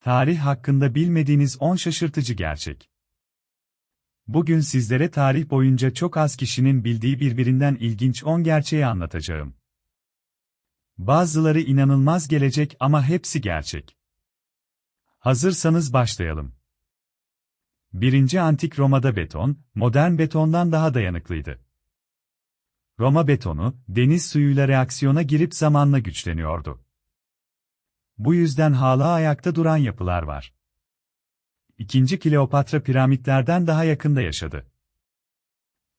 Tarih hakkında bilmediğiniz 10 şaşırtıcı gerçek. Bugün sizlere tarih boyunca çok az kişinin bildiği birbirinden ilginç 10 gerçeği anlatacağım. Bazıları inanılmaz gelecek ama hepsi gerçek. Hazırsanız başlayalım. 1. Antik Roma'da beton, modern betondan daha dayanıklıydı. Roma betonu, deniz suyuyla reaksiyona girip zamanla güçleniyordu. Bu yüzden hala ayakta duran yapılar var. İkinci Kleopatra piramitlerden daha yakında yaşadı.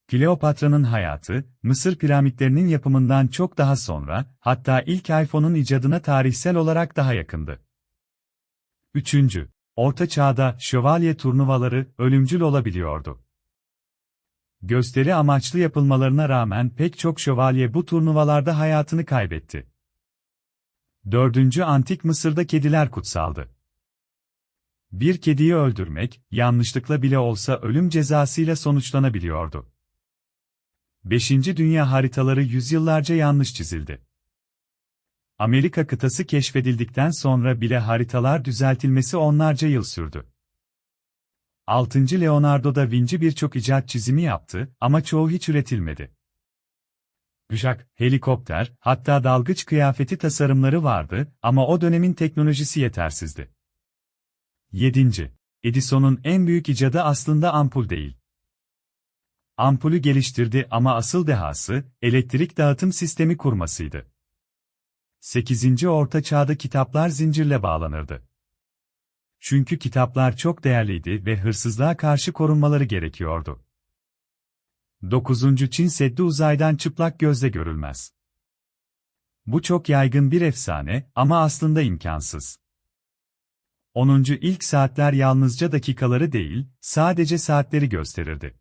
Kleopatra'nın hayatı, Mısır piramitlerinin yapımından çok daha sonra, hatta ilk iPhone'un icadına tarihsel olarak daha yakındı. Üçüncü, Orta Çağ'da şövalye turnuvaları ölümcül olabiliyordu. Gösteri amaçlı yapılmalarına rağmen pek çok şövalye bu turnuvalarda hayatını kaybetti. 4. Antik Mısır'da kediler kutsaldı. Bir kediyi öldürmek, yanlışlıkla bile olsa ölüm cezasıyla sonuçlanabiliyordu. 5. Dünya haritaları yüzyıllarca yanlış çizildi. Amerika kıtası keşfedildikten sonra bile haritalar düzeltilmesi onlarca yıl sürdü. 6. Leonardo da Vinci birçok icat çizimi yaptı ama çoğu hiç üretilmedi. Uçak, helikopter, hatta dalgıç kıyafeti tasarımları vardı ama o dönemin teknolojisi yetersizdi. 7. Edison'un en büyük icadı aslında ampul değil. Ampulü geliştirdi ama asıl dehası, elektrik dağıtım sistemi kurmasıydı. 8. Orta Çağ'da kitaplar zincirle bağlanırdı. Çünkü kitaplar çok değerliydi ve hırsızlığa karşı korunmaları gerekiyordu. 9. Çin Seddi uzaydan çıplak gözle görülmez. Bu çok yaygın bir efsane ama aslında imkansız. 10. ilk saatler yalnızca dakikaları değil, sadece saatleri gösterirdi.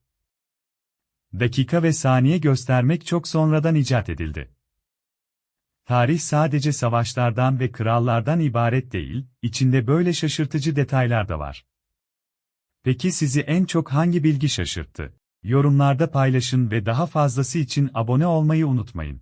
Dakika ve saniye göstermek çok sonradan icat edildi. Tarih sadece savaşlardan ve krallardan ibaret değil, içinde böyle şaşırtıcı detaylar da var. Peki sizi en çok hangi bilgi şaşırttı? Yorumlarda paylaşın ve daha fazlası için abone olmayı unutmayın.